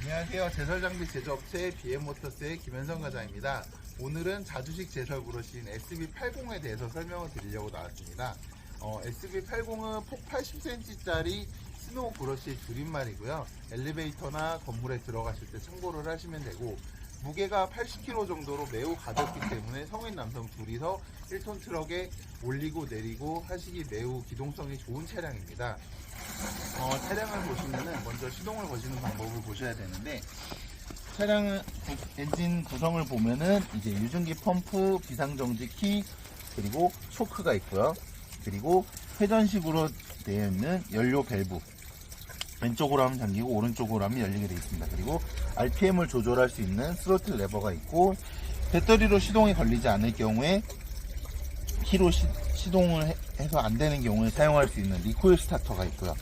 안녕하세요. 제설장비 제조업체 BM모터스의 김현성 과장입니다. 오늘은 자주식 제설 브러쉬인 SB80에 대해서 설명을 드리려고 나왔습니다. 어, SB80은 폭 80cm짜리 스노우 브러쉬 줄임말이고요. 엘리베이터나 건물에 들어가실 때 참고를 하시면 되고 무게가 80kg 정도로 매우 가볍기 때문에 성인 남성 둘이서 1톤 트럭에 올리고 내리고 하시기 매우 기동성이 좋은 차량입니다. 어, 차량을 보시면은 먼저 시동을 거시는 방법을 보셔야 되는데 차량은 구- 엔진 구성을 보면은 이제 유증기 펌프, 비상정지키 그리고 초크가 있고요. 그리고 회전식으로 되어 있는 연료 밸브 왼쪽으로 하면 잠기고 오른쪽으로 하면 열리게 되어 있습니다. 그리고 RPM을 조절할 수 있는 스로틀 레버가 있고 배터리로 시동이 걸리지 않을 경우에 키로 시, 시동을 해- 해서 안 되는 경우에 사용할 수 있는 리코일 스타터가 있고요.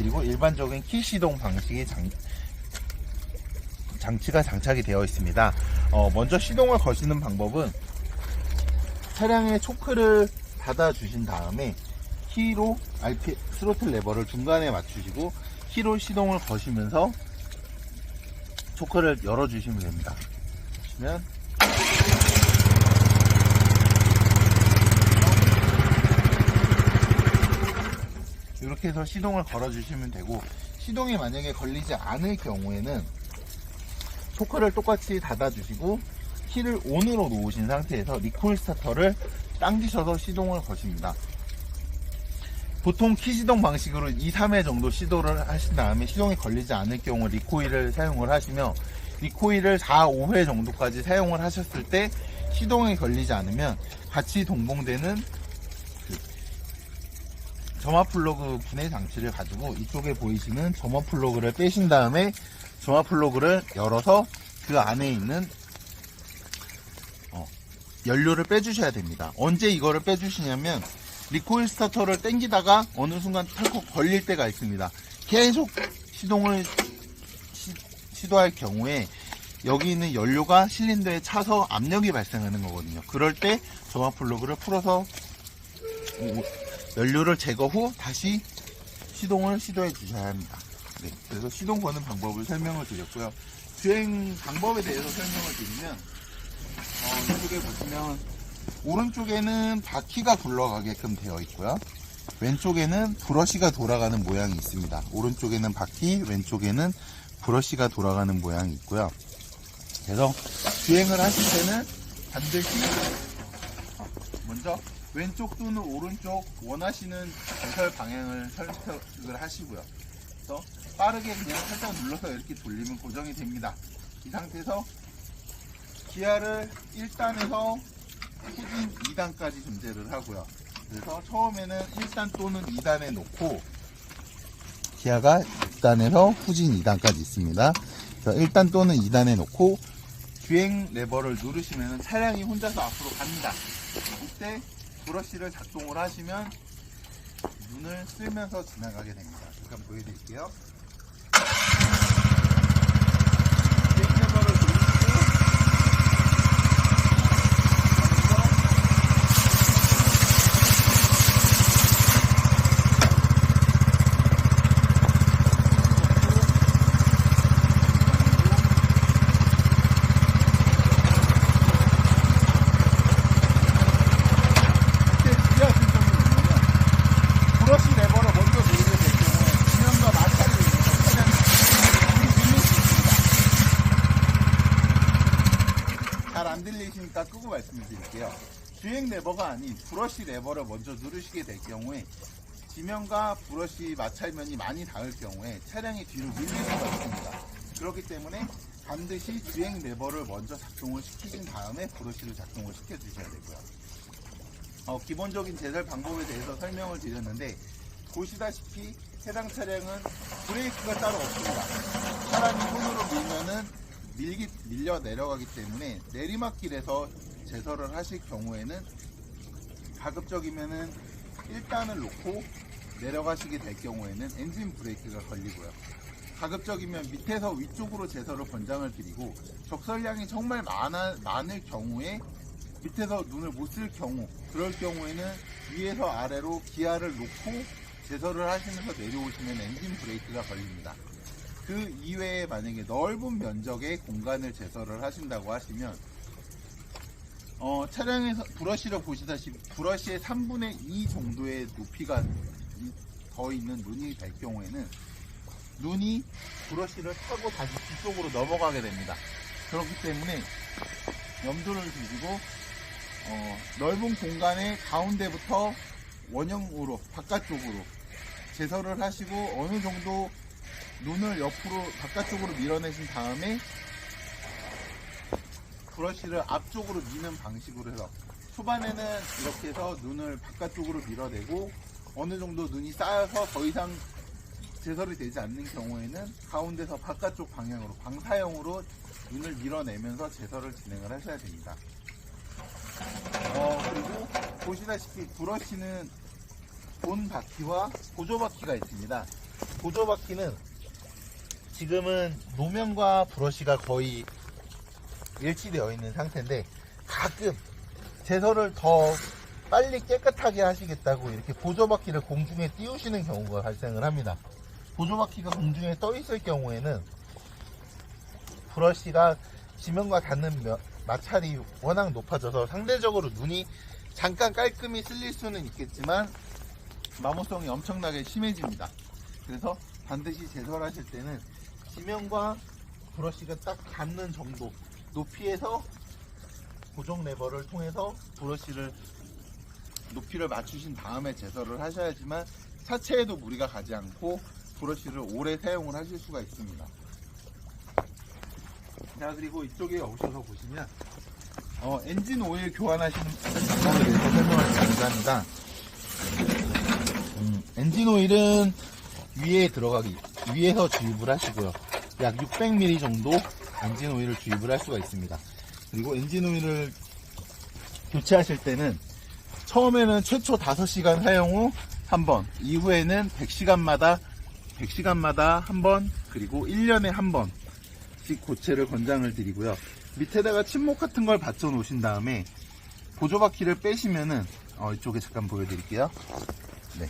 그리고 일반적인 키 시동 방식의 장, 장치가 장착이 되어 있습니다. 어, 먼저 시동을 거시는 방법은 차량의 초크를 닫아 주신 다음에 키로 RP 스로틀 레버를 중간에 맞추시고 키로 시동을 거시면서 초크를 열어 주시면 됩니다. 보시면 이렇게 해서 시동을 걸어 주시면 되고 시동이 만약에 걸리지 않을 경우에는 초크를 똑같이 닫아 주시고 키를 ON으로 놓으신 상태에서 리콜 스타터를 당기셔서 시동을 거십니다. 보통 키 시동 방식으로 2, 3회 정도 시도를 하신 다음에 시동이 걸리지 않을 경우 리코일을 사용을 하시며 리코일을 4, 5회 정도까지 사용을 하셨을 때 시동이 걸리지 않으면 같이 동봉되는 그 점화 플러그 분해 장치를 가지고 이쪽에 보이시는 점화 플러그를 빼신 다음에 점화 플러그를 열어서 그 안에 있는 어, 연료를 빼주셔야 됩니다. 언제 이거를 빼주시냐면 리코일 스타터를 당기다가 어느 순간 털컥 걸릴 때가 있습니다. 계속 시동을 시, 도할 경우에 여기 있는 연료가 실린더에 차서 압력이 발생하는 거거든요. 그럴 때 점화 플러그를 풀어서 오- 연료를 제거 후 다시 시동을 시도해 주셔야 합니다. 네, 그래서 시동 거는 방법을 설명을 드렸고요. 주행 방법에 대해서 설명을 드리면 어, 이쪽에 보시면 오른쪽에는 바퀴가 굴러가게끔 되어 있고요. 왼쪽에는 브러쉬가 돌아가는 모양이 있습니다. 오른쪽에는 바퀴, 왼쪽에는 브러쉬가 돌아가는 모양이 있고요. 그래서 주행을 하실 때는 반드시 어, 먼저 왼쪽 또는 오른쪽 원하시는 배설 방향을 선택을 하시고요. 그래서 빠르게 그냥 살짝 눌러서 이렇게 돌리면 고정이 됩니다. 이 상태에서 기아를 1단에서 후진 2단까지 존재를 하고요. 그래서 처음에는 1단 또는 2단에 놓고 기아가 6단에서 후진 2단까지 있습니다. 그래서 1단 또는 2단에 놓고 주행 레버를 누르시면 차량이 혼자서 앞으로 갑니다. 이때 브러쉬를 작동을 하시면 눈을 쓸면서 지나가게 됩니다. 잠깐 보여드릴게요. 주행 레버를 누르시고 이때 주의하실 점이 뭐냐면 브러쉬 레버를 먼저 누르게 될 경우에 지면과 마찰이 되면서 차량이 밀릴 수 있습니다. 잘 안 들리시니까 끄고 말씀을 드릴게요. 주행 레버가 아닌 브러쉬 레버를 먼저 누르시게 될 경우에 지면과 브러쉬 마찰면이 많이 닿을 경우에 차량이 뒤로 밀릴 수가 있습니다. 그렇기 때문에 반드시 주행 레버를 먼저 작동을 시키신 다음에 브러쉬를 작동을 시켜 주셔야 되고요. 어, 기본적인 제설 방법에 대해서 설명을 드렸는데 보시다시피 해당 차량은 브레이크가 따로 없습니다. 사람이 손으로 밀면은 밀기, 밀려 내려가기 때문에 내리막길에서 제설을 하실 경우에는 가급적이면은 1단을 놓고 내려가시게 될 경우에는 엔진 브레이크가 걸리고요. 가급적이면 밑에서 위쪽으로 제설을 권장을 드리고 적설량이 정말 많아, 많을 경우에 밑에서 눈을 못 쓸 경우 그럴 경우에는 위에서 아래로 기아를 놓고 제설을 하시면서 내려오시면 엔진 브레이크가 걸립니다. 그 이외에 만약에 넓은 면적의 공간을 제설을 하신다고 하시면 어, 차량에서 브러쉬를 보시다시피 브러쉬의 3분의 2 정도의 높이가 이- 더 있는 눈이 될 경우에는 눈이 브러쉬를 타고 다시 뒤쪽으로 넘어가게 됩니다. 그렇기 때문에 염두를 두시고 어, 넓은 공간의 가운데부터 원형으로 바깥쪽으로 제설을 하시고 어느 정도 눈을 옆으로 바깥쪽으로 밀어내신 다음에 브러쉬를 앞쪽으로 미는 방식으로 해서 초반에는 이렇게 해서 눈을 바깥쪽으로 밀어내고 어느 정도 눈이 쌓여서 더 이상 제설이 되지 않는 경우에는 가운데서 바깥쪽 방향으로 방사형으로 눈을 밀어내면서 제설을 진행을 하셔야 됩니다. 어, 그리고 보시다시피 브러쉬는 본 바퀴와 보조 바퀴가 있습니다. 보조 바퀴는 지금은 노면과 브러쉬가 거의 일치되어 있는 상태인데 가끔 제설을 더 빨리 깨끗하게 하시겠다고 이렇게 보조 바퀴를 공중에 띄우시는 경우가 발생을 합니다. 보조 바퀴가 공중에 떠 있을 경우에는 브러쉬가 지면과 닿는 면- 마찰이 워낙 높아져서 상대적으로 눈이 잠깐 깔끔히 쓸릴 수는 있겠지만 마모성이 엄청나게 심해집니다. 그래서 반드시 제설하실 때는 지면과 브러쉬가 딱 닿는 정도 높이에서 고정 레버를 통해서 브러쉬를 높이를 맞추신 다음에 제설을 하셔야지만 차체에도 무리가 가지 않고 브러쉬를 오래 사용을 하실 수가 있습니다. 자 그리고 이쪽에 오셔서 보시면 어, 엔진 오일 교환하시는 방법에 대해서 설명을 드리고자 합니다. 음, 엔진 오일은 위에 들어가기 위에서 주입을 하시고요. 약 600ml 정도 엔진 오일을 주입을 할 수가 있습니다. 그리고 엔진 오일을 교체하실 때는 처음에는 최초 5시간 사용 후 한 번, 이후에는 100시간마다 100시간마다 한 번, 그리고 1년에 한 번씩 고체를 권장을 드리고요. 밑에다가 침목 같은 걸 받쳐 놓으신 다음에 보조 바퀴를 빼시면은 어, 이쪽에 잠깐 보여드릴게요.